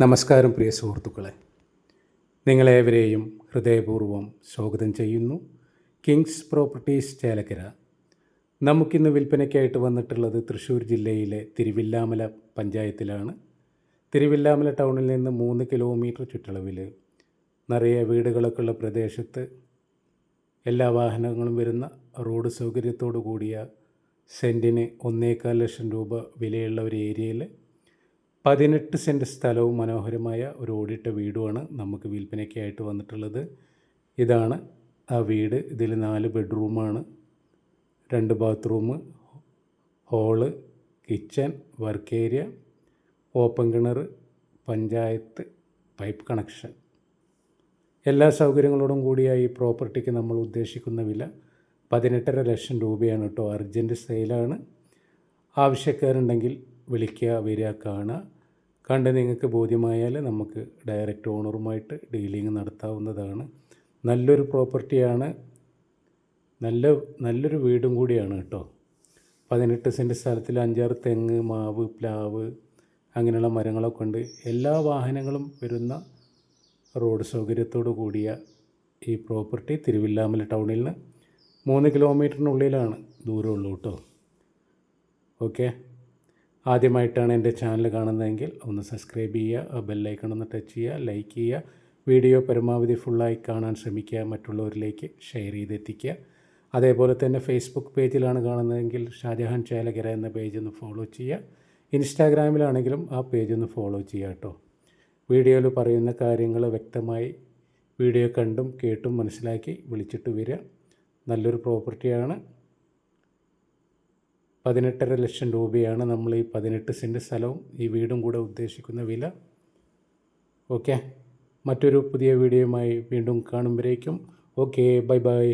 നമസ്കാരം പ്രിയ സുഹൃത്തുക്കളെ. നിങ്ങളേവരെയും ഹൃദയപൂർവം സ്വാഗതം ചെയ്യുന്നു. Kings properties Chelakkara. നമുക്കിന്ന് വിൽപ്പനയ്ക്കായിട്ട് വന്നിട്ടുള്ളത് തൃശ്ശൂർ ജില്ലയിലെ തിരുവില്ലാമല പഞ്ചായത്തിലാണ്. തിരുവില്ലാമല ടൗണിൽ നിന്ന് മൂന്ന് കിലോമീറ്റർ ചുറ്റളവിൽ നിറയെ വീടുകളൊക്കെ ഉള്ള പ്രദേശത്ത് എല്ലാ വാഹനങ്ങളും വരുന്ന റോഡ് സൗകര്യത്തോടു കൂടിയ സെന്റിന് ഒന്നേകാൽ ലക്ഷം രൂപ വിലയുള്ള ഒരു ഏരിയയിൽ പതിനെട്ട് സെന്റ് സ്ഥലവും മനോഹരമായ ഒരു ഓടിട്ട വീടുമാണ് നമുക്ക് വിൽപ്പനയ്ക്കായിട്ട് വന്നിട്ടുള്ളത്. ഇതാണ് ആ വീട്. ഇതിൽ നാല് ബെഡ്റൂമാണ് രണ്ട് bathroom hall kitchen work area open കിണർ പഞ്ചായത്ത് പൈപ്പ് കണക്ഷൻ. എല്ലാ സൗകര്യങ്ങളോടും കൂടിയ ഈ പ്രോപ്പർട്ടിക്ക് നമ്മൾ ഉദ്ദേശിക്കുന്ന വില പതിനെട്ടര ലക്ഷം രൂപയാണ് കേട്ടോ. അർജന്റ് സെയിലാണ്. ആവശ്യക്കാരുണ്ടെങ്കിൽ വിളിക്കുക വരിക കാണുക. കണ്ട് നിങ്ങൾക്ക് ബോധ്യമായാൽ നമുക്ക് ഡയറക്റ്റ് ഓണറുമായിട്ട് ഡീലിംഗ് നടത്താവുന്നതാണ്. നല്ലൊരു പ്രോപ്പർട്ടിയാണ് നല്ല നല്ലൊരു വീടും കൂടിയാണ് കേട്ടോ. പതിനെട്ട് സെന്റ് സ്ഥലത്തിൽ അഞ്ചാറ് തെങ്ങ് മാവ് പ്ലാവ് അങ്ങനെയുള്ള മരങ്ങളൊക്കെ ഉണ്ട്. എല്ലാ വാഹനങ്ങളും വരുന്ന റോഡ് സൗകര്യത്തോടു കൂടിയ ഈ പ്രോപ്പർട്ടി തിരുവില്ലാമല ടൗണിൽ നിന്ന് മൂന്ന് കിലോമീറ്ററിനുള്ളിലാണ് ദൂരമുള്ളൂ കേട്ടോ. ഓക്കെ ആദ്യമായിട്ടാണ് എന്റെ ചാനൽ കാണുന്നതെങ്കിൽ ഒന്ന് സബ്സ്ക്രൈബ് ചെയ്യുക ബെല്ലൈക്കൺ ഒന്ന് ടച്ച് ചെയ്യുക ലൈക്ക് ചെയ്യുക. വീഡിയോ പരമാവധി ഫുള്ളായി കാണാൻ ശ്രമിക്കുക മറ്റുള്ളവരിലേക്ക് ഷെയർ ചെയ്തെത്തിക്കുക. അതേപോലെ തന്നെ ഫേസ്ബുക്ക് പേജിലാണ് കാണുന്നതെങ്കിൽ ഷാജഹാൻ ചേലകര എന്ന പേജ് ഒന്ന് ഫോളോ ചെയ്യുക. ഇൻസ്റ്റാഗ്രാമിലാണെങ്കിലും ആ പേജ് ഒന്ന് ഫോളോ ചെയ്യുക കേട്ടോ. വീഡിയോയിൽ പറയുന്ന കാര്യങ്ങൾ വ്യക്തമായി വീഡിയോ കണ്ടും കേട്ടും മനസ്സിലാക്കി വിളിച്ചിട്ട് വരിക. നല്ലൊരു പ്രോപ്പർട്ടിയാണ് പതിനെട്ടര ലക്ഷം രൂപയാണ് നമ്മൾ ഈ പതിനെട്ട് സെന്റ് സ്ഥലവും ഈ വീടും കൂടെ ഉദ്ദേശിക്കുന്ന വില. ഓക്കെ. മറ്റൊരു പുതിയ വീഡിയോയുമായി വീണ്ടും കാണുമ്പോഴേക്കും. Okay bye bye.